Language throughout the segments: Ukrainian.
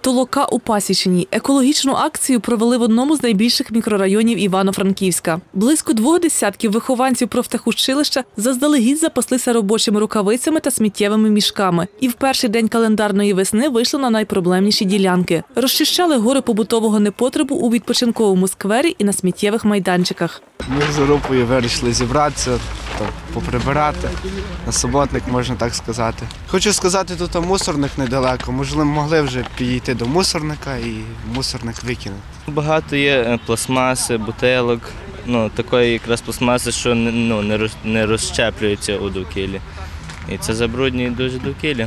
Толока у Пасічині. Екологічну акцію провели в одному з найбільших мікрорайонів Івано-Франківська. Близько двох десятків вихованців профтехучилища заздалегідь запаслися робочими рукавицями та сміттєвими мішками. І в перший день календарної весни вийшли на найпроблемніші ділянки. Розчищали гори побутового непотребу у відпочинковому сквері і на сміттєвих майданчиках. Ми з групою вирішили зібратися, поприбирати. На суботник, можна так сказати. Хочу сказати, тут мусорник недалеко. Можливо, могли вже підійти до мусорника і мусорник викинути. Багато є е, пластмаси, бутилок, ну, такої якраз пластмаси, що ну, не, роз, не розщеплюється у довкіллі. І це забруднює дуже довкілля.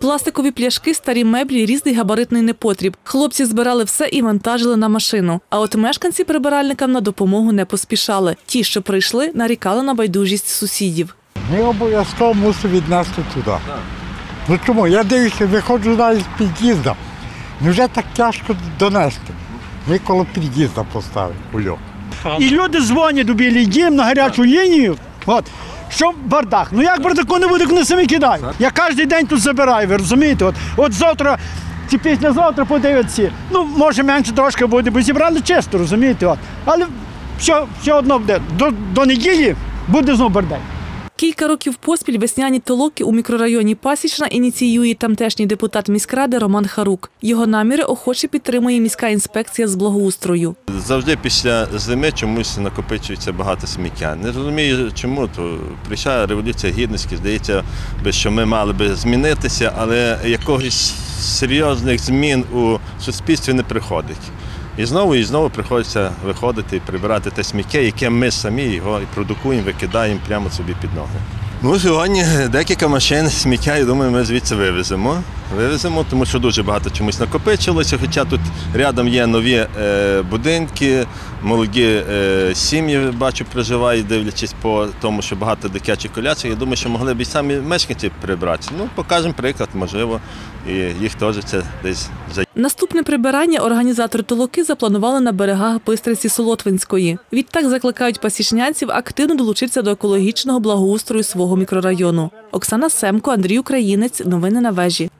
Пластикові пляшки, старі меблі, різний габаритний непотріб. Хлопці збирали все і вантажили на машину. А от мешканці прибиральникам на допомогу не поспішали. Ті, що прийшли, нарікали на байдужість сусідів. Ми обов'язково мусимо віднести туди. Ну чому? Я дивлюся, виходжу навіть з під'їзду. Невже так тяжко донести? Ми коло під'їзду поставили кульок. І люди дзвонять до білий дім на гарячу лінію. От. Що бардак? Ну як бардаку не буде, вони самі кидають. Я кожен день тут забираю, ви розумієте? От, от завтра чи післязавтра подивитися. Ну, може менше трошки буде, бо зібрали чисто, розумієте? От. Але все, все одно буде. До, до неділі буде знову бардак. Кілька років поспіль весняні толоки у мікрорайоні Пасічна ініціює тамтешній депутат міськради Роман Харук. Його наміри охоче підтримує міська інспекція з благоустрою. Завжди після зими чомусь накопичується багато сміття. Не розумію, чому то прийшла революція гідності. Здається, що ми мали би змінитися, але якогось серйозних змін у суспільстві не приходить. І знову і знову приходиться виходити і прибирати те сміття, яке ми самі його і продукуємо, викидаємо прямо собі під ноги. Ну, сьогодні декілька машин сміття, я думаю, ми звідси вивеземо. Вивеземо, тому що дуже багато чомусь накопичилося. Хоча тут рядом є нові е, будинки, молоді е, сім'ї, бачу, проживають, дивлячись по тому, що багато дитячих колясок. Я думаю, що могли б і самі мешканці прибратися. Ну, покажемо приклад, можливо, і їх теж це десь за. Наступне прибирання організатори толоки запланували на берегах Бистриці Солотвинської. Відтак закликають пасічнянців активно долучитися до екологічного благоустрою свого мікрорайону. Оксана Семко, Андрій Українець. Новини на вежі.